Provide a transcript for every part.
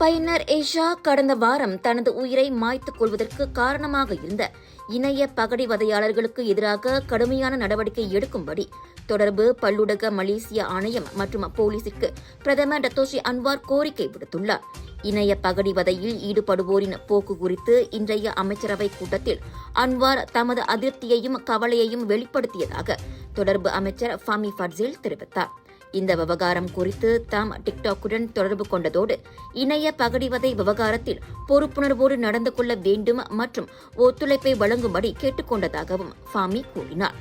பைனர் ஏஷா கடந்த வாரம் தனது உயிரை மாய்த்துக் கொள்வதற்கு காரணமாக இருந்த இணைய பகடிவதையாளர்களுக்கு எதிராக கடுமையான நடவடிக்கை எடுக்கும்படி தொடர்பு பல்லுடக மலேசிய ஆணையம் மற்றும் போலீசிற்கு பிரதமர் டத்தோஷி அன்வார் கோரிக்கை விடுத்துள்ளார். இணைய பகடிவதையில் ஈடுபடுவோரின் போக்கு குறித்து இன்றைய அமைச்சரவை கூட்டத்தில் அன்வார் தமது அதிருப்தியையும் கவலையையும் வெளிப்படுத்தியதாக தொடர்பு அமைச்சர் ஃபமி ஃபர்சில் தெரிவித்தார். இந்த விவகாரம் குறித்து தாம் டிக்டாக்குடன் தொடர்பு கொண்டதோடு இணைய பகடிவதை விவகாரத்தில் பொறுப்புணர்வோடு நடந்து கொள்ள வேண்டும் மற்றும் ஒத்துழைப்பை வழங்கும்படி கேட்டுக்கொண்டதாகவும் ஃபாமி கூறினார்.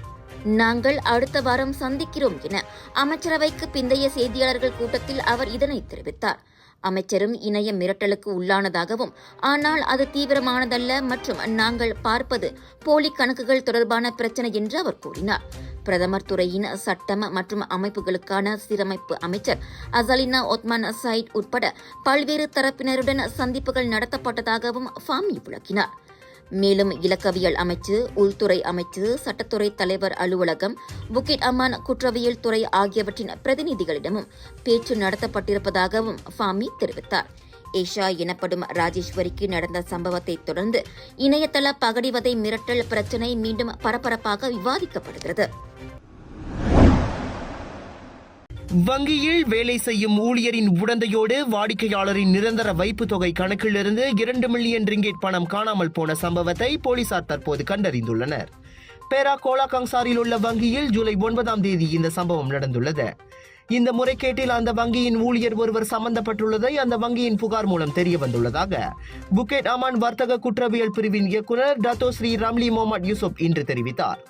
நாங்கள் அடுத்த வாரம் சந்திக்கிறோம் என அமைச்சரவைக்கு பிந்தைய செய்தியாளர்கள் கூட்டத்தில் அவர் இதனை தெரிவித்தார். அமைச்சரும் இணைய மிரட்டலுக்கு உள்ளானதாகவும் ஆனால் அது தீவிரமானதல்ல மற்றும் நாங்கள் பார்ப்பது போலி கணக்குகள் தொடர்பான பிரச்சனை என்று அவர் கூறினார். பிரதமர் துறையின் சட்டம் மற்றும் அமைப்புகளுக்கான சீரமைப்பு அமைச்சர் அசலினா ஒத்மான் சைட் உட்பட பல்வேறு தரப்பினருடன் சந்திப்புகள் நடத்தப்பட்டதாகவும் ஃபாமி விளக்கினார். மேலும் இலக்கவியல் அமைச்சு உள்துறை அமைச்சு சட்டத்துறை தலைவர் அலுவலகம் புக்கிட் அமான் குற்றவியல் துறை ஆகியவற்றின் பிரதிநிதிகளிடமும் பேச்சு நடத்தப்பட்டிருப்பதாகவும் ஃபாமி தெரிவித்தார். ஏஷா எனப்படும் ராஜேஸ்வரிக்கு நடந்த சம்பவத்தை தொடர்ந்து இணையதள பகடிவதை மிரட்டல் பிரச்சினை மீண்டும் பரபரப்பாக விவாதிக்கப்படுகிறது. வங்கியில் வேலை செய்யும் ஊழியரின் உடந்தையோடு வாடிக்கையாளரின் நிரந்தர வைப்பு தொகை கணக்கிலிருந்து இரண்டு மில்லியன் ரிங்கெட் பணம் காணாமல் போன சம்பவத்தை போலீசார் தற்போது கண்டறிந்துள்ளனர். பேரா கோலாகங்சாரில் உள்ள வங்கியில் ஜூலை ஒன்பதாம் தேதி இந்த சம்பவம் நடந்துள்ளது. இந்த முறைகேட்டில் அந்த வங்கியின் ஊழியர் ஒருவர் சம்பந்தப்பட்டுள்ளதை அந்த வங்கியின் புகார் மூலம் தெரிய வந்துள்ளதாக புக்கெட் அமான் வர்த்தக குற்றவியல் பிரிவின் இயக்குநர் Datuk Seri Ramli Mohamed Yusuf இன்று தெரிவித்தார்.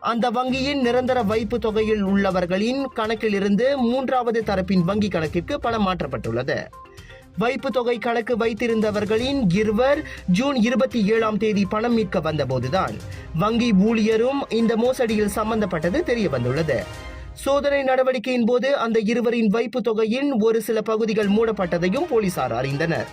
அந்த வங்கியின் நிரந்தர வைப்பு தொகையில் உள்ளவர்களின் கணக்கிலிருந்து மூன்றாவது தரப்பின் வங்கி கணக்கிற்கு பணம் மாற்றப்பட்டுள்ளது. வைப்பு தொகை கணக்கு வைத்திருந்தவர்களின் இருவர் ஜூன் இருபத்தி ஏழாம் தேதி பணம் மீட்க வந்தபோதுதான் வங்கி ஊழியரும் இந்த மோசடியில் சம்பந்தப்பட்டது தெரிய வந்துள்ளது சோதனை நடவடிக்கையின் போது அந்த இருவரின் வைப்பு தொகையின் ஒரு சில பகுதிகள் மூடப்பட்டதையும் போலீசார் அறிந்தனர்.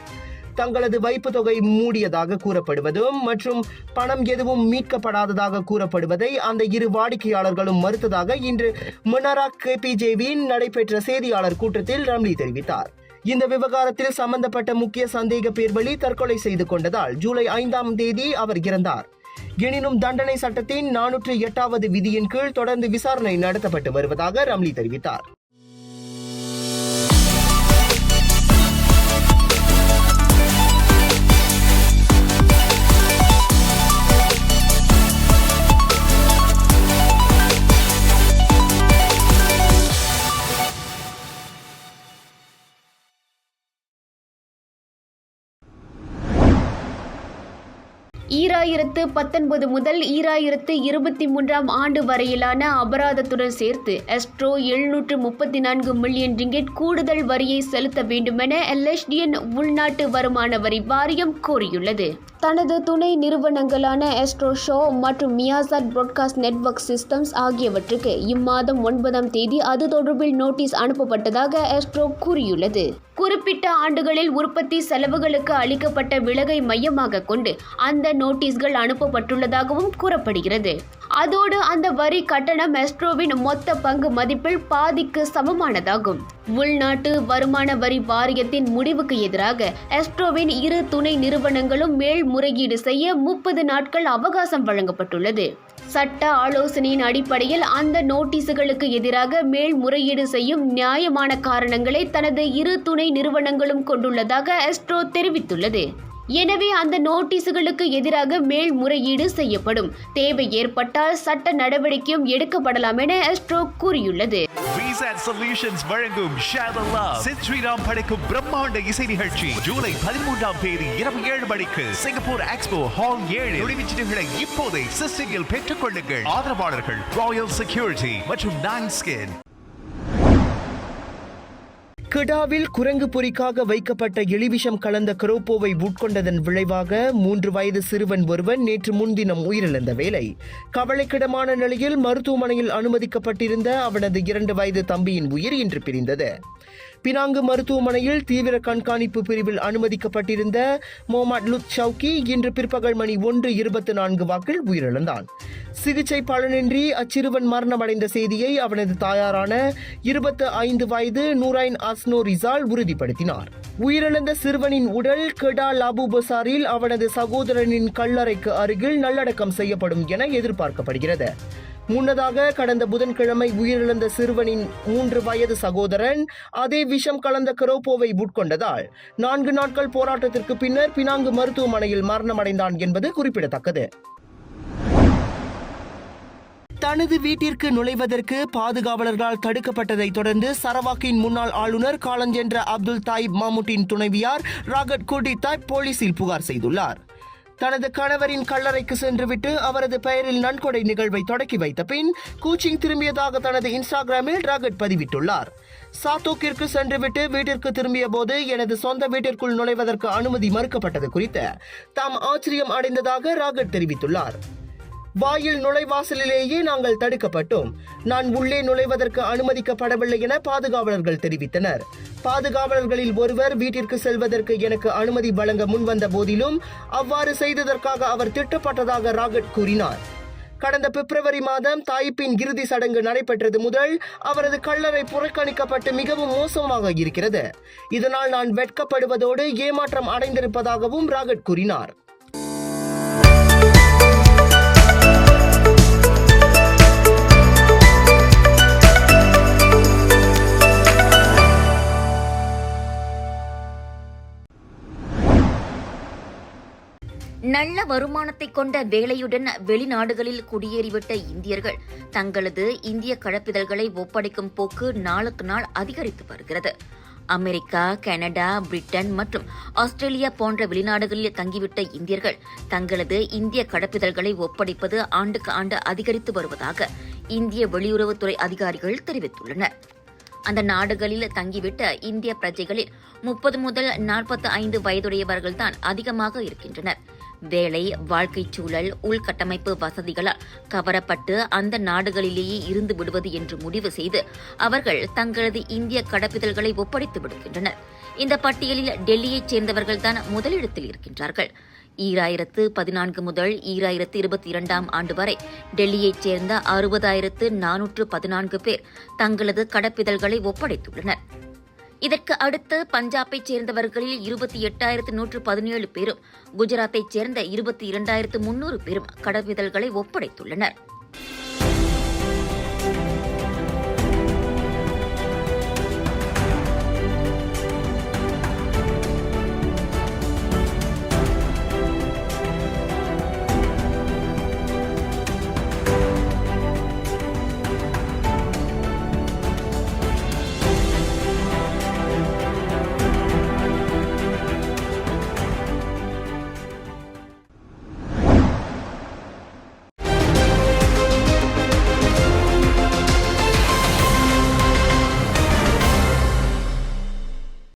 தங்களது வைப்பு தொகை மூடியதாக கூறப்படுவதும் மற்றும் பணம் எதுவும் மீட்கப்படாததாக கூறப்படுவதை அந்த இரு வாடிக்கையாளர்களும் மறுத்ததாக இன்று முனரா கேபிஜேவின் நடைபெற்ற செய்தியாளர் கூட்டத்தில் ரம்லி தெரிவித்தார். இந்த விவகாரத்தில் சம்பந்தப்பட்ட முக்கிய சந்தேக பேர்வழி தற்கொலை செய்து கொண்டதால் ஜூலை ஐந்தாம் தேதி அவர் இறந்தார். எனினும் தண்டனை சட்டத்தின் நானூற்று எட்டாவது விதியின் கீழ் தொடர்ந்து விசாரணை நடத்தப்பட்டு வருவதாக ரம்லி தெரிவித்தார். ஈராயிரத்து பத்தொன்பது முதல் ஈராயிரத்து இருபத்தி மூன்றாம் ஆண்டு வரையிலான அபராதத்துடன் சேர்த்து எஸ்ட்ரோ எழுநூற்று முப்பத்தி நான்கு மில்லியன் ரிங்கெட் கூடுதல் வரியை செலுத்த வேண்டுமென எல்எஸ்டிஎன் உள்நாட்டு வருமான வரி வாரியம் கோரியுள்ளது. தனது துணை நிறுவனங்களான எஸ்ட்ரோ ஷோ மற்றும் மியாசாட் புராட்காஸ்ட் நெட்வொர்க் சிஸ்டம்ஸ் ஆகியவற்றுக்கு இம்மாதம் ஒன்பதாம் தேதி அது தொடர்பில் நோட்டீஸ் அனுப்பப்பட்டதாக எஸ்ட்ரோ கூறியுள்ளது. குறிப்பிட்ட ஆண்டுகளில் உற்பத்தி செலவுகளுக்கு அளிக்கப்பட்ட விலகை மையமாக கொண்டு அந்த நோட்டீஸ்கள் அனுப்பப்பட்டுள்ளதாகவும் கூறப்படுகிறது. அதோடு அந்த வரி கட்டணம் எஸ்ட்ரோவின் மொத்த பங்கு மதிப்பில் பாதிக்கு சமமானதாகும். உள்நாட்டு வருமான வரி வாரியத்தின் முடிவுக்கு எதிராக எஸ்ட்ரோவின் இரு துணை நிறுவனங்களும் மேல்முறையீடு செய்ய முப்பது நாட்கள் அவகாசம் வழங்கப்பட்டுள்ளது. சட்ட ஆலோசனையின் அடிப்படையில் அந்த நோட்டீஸுகளுக்கு எதிராக மேல்முறையீடு செய்யும் நியாயமான காரணங்களை தனது இரு துணை நிறுவனங்களும் கொண்டுள்ளதாக எஸ்ட்ரோ தெரிவித்துள்ளது. எனவே அந்த நோட்டீஸுகளுக்கு எதிராக மேல்முறையீடு செய்யப்படும். தேவை ஏற்பட்டால் சட்ட நடவடிக்கையும் எடுக்கப்படலாம் என எஸ்ட்ரோ கூறியுள்ளது. விசாட் சொல்யூஷன்ஸ் வழங்கும் ஷேர் லவ் சித் ஸ்ரீராம் படைக்கும் பிரம்மாண்ட இசை நிகழ்ச்சி. ஜூலை பதிமூன்றாம் தேதி இரவு ஏழு மணிக்கு சிங்கப்பூர் எக்ஸ்போ ஹால் ஏழு. நுழைவுச்சீட்டுகளை இப்போதே சிஸ்டிங்கில் பெற்றுக் கொள்ளுங்கள். ஆதரவாளர்கள் ராயல் செக்யூரிட்டி மற்றும் நைன் ஸ்கின் கிடாவில் குரங்கு பொறிக்காக வைக்கப்பட்ட எலிவிஷம் கலந்த கரோப்போவை உட்கொண்டதன் விளைவாக மூன்று வயது சிறுவன் ஒருவன் நேற்று முன்தினம் உயிரிழந்த வேளை. கவலைக்கிடமான நிலையில் மருத்துவமனையில் அனுமதிக்கப்பட்டிருந்த அவனது இரண்டு வயது தம்பியின் உயிர் இன்று பிரிந்தது. பினாங்கு மருத்துவமனையில் தீவிர கண்காணிப்பு பிரிவில் அனுமதிக்கப்பட்டிருந்த மொஹமட் லுத் ஷவுகி இன்று பிற்பகல் மணி ஒன்று இருபத்தி நான்கு வாக்கில் உயிரிழந்தான். சிகிச்சை பலனின்றி அச்சிறுவன் மரணமடைந்த செய்தியை அவனது தாயாரான இருபத்து ஐந்து வயது நூரைன் அஸ்னோ ரிசால் உறுதிப்படுத்தினார். உயிரிழந்த சிறுவனின் உடல் கெடா லாபு பசாரில் அவனது சகோதரனின் கல்லறைக்கு அருகில் நல்லடக்கம் செய்யப்படும் என எதிர்பார்க்கப்படுகிறது. முன்னதாக கடந்த புதன்கிழமை உயிரிழந்த சிறுவனின் மூன்று வயது சகோதரன் அதே விஷம் கலந்த கரோப்போவை உட்கொண்டதால் நான்கு நாட்கள் போராட்டத்திற்கு பின்னர் பினாங்கு மருத்துவமனையில் மரணமடைந்தான் என்பது குறிப்பிடத்தக்கது. தனது வீட்டிற்கு நுழைவதற்கு பாதுகாவலர்களால் தடுக்கப்பட்டதை தொடர்ந்து சரவாக்கின் முன்னாள் ஆளுநர் காலஞ்சென்ற அப்துல் தாயிப் மாமுட்டின் துணைவியார் ராகட் குர்டித்தாய் போலீசில் புகார் செய்துள்ளார். தனது கணவரின் கல்லறைக்கு சென்றுவிட்டு அவரது பெயரில் நன்கொடை நிகழ்வை தொடக்கி வைத்த பின் கூச்சிங் திரும்பியதாக தனது இன்ஸ்டாகிராமில் ராகட் பதிவிட்டுள்ளார். சாத்தோக்கிற்கு சென்றுவிட்டு வீட்டிற்கு திரும்பிய போது எனது சொந்த வீட்டிற்குள் நுழைவதற்கு அனுமதி மறுக்கப்பட்டது குறித்து தாம் ஆச்சரியம் அடைந்ததாக ராகட் தெரிவித்துள்ளார். வாயில் நுழைவாசலிலேயே நாங்கள் தடுக்கப்பட்டோம். நான் உள்ளே நுழைவதற்கு அனுமதிக்கப்படவில்லை என பாதுகாவலர்கள் தெரிவித்தனர். பாதுகாவலர்களில் ஒருவர் வீட்டிற்கு செல்வதற்கு எனக்கு அனுமதி வழங்க முன்வந்த போதிலும் அவ்வாறு செய்ததற்காக அவர் திட்டப்பட்டதாக ராகட் கூறினார். கடந்த பிப்ரவரி மாதம் தாயிப்பின் இறுதி சடங்கு நடைபெற்றது முதல் அவரது கல்லறை புறக்கணிக்கப்பட்டு மிகவும் மோசமாக இருக்கிறது. இதனால் நான் வெட்கப்படுவதோடு ஏமாற்றம் அடைந்திருப்பதாகவும் ராகட் கூறினார். நல்ல வருமானத்தை கொண்ட வேலையுடன் வெளிநாடுகளில் குடியேறிவிட்ட இந்தியர்கள் தங்களது இந்திய கடப்பிதழ்களை ஒப்படைக்கும் போக்கு நாளுக்கு நாள் அதிகரித்து வருகிறது. அமெரிக்கா கனடா பிரிட்டன் மற்றும் ஆஸ்திரேலியா போன்ற வெளிநாடுகளில் தங்கிவிட்ட இந்தியர்கள் தங்களது இந்திய கடப்பிதழ்களை ஒப்படைப்பது ஆண்டுக்கு ஆண்டு அதிகரித்து வருவதாக இந்திய வெளியுறவுத்துறை அதிகாரிகள் தெரிவித்துள்ளனர். அந்த நாடுகளில் தங்கிவிட்ட இந்திய பிரஜைகளில் முப்பது முதல் நாற்பத்தி ஐந்து வயதுடையவர்கள்தான் அதிகமாக இருக்கின்றனர். வேலை வாழ்க்கைச் சூழல் உள்கட்டமைப்பு வசதிகளால் கவரப்பட்டு அந்த நாடுகளிலேயே இருந்து விடுவது என்று முடிவு செய்து அவர்கள் தங்களது இந்திய கடப்பிதழ்களை ஒப்படைத்து விடுகின்றனர். இந்த பட்டியலில் டெல்லியைச் சேர்ந்தவர்கள்தான் முதலிடத்தில் இருக்கின்றார்கள். ஈராயிரத்து பதினான்கு முதல் ஈராயிரத்து இருபத்தி இரண்டாம் ஆண்டு வரை டெல்லியைச் சேர்ந்த அறுபதாயிரத்து நானூற்று பதினான்கு பேர் தங்களது கடப்பிதழ்களை ஒப்படைத்துள்ளனர். இதற்கு அடுத்து பஞ்சாபைச் சேர்ந்தவர்களில் இருபத்தி எட்டாயிரத்து நூற்று பதினேழு பேரும் குஜராத்தைச் சேர்ந்த இருபத்தி இரண்டாயிரத்து முன்னூறு பேரும் கடவிதழ்களை ஒப்படைத்துள்ளனர்.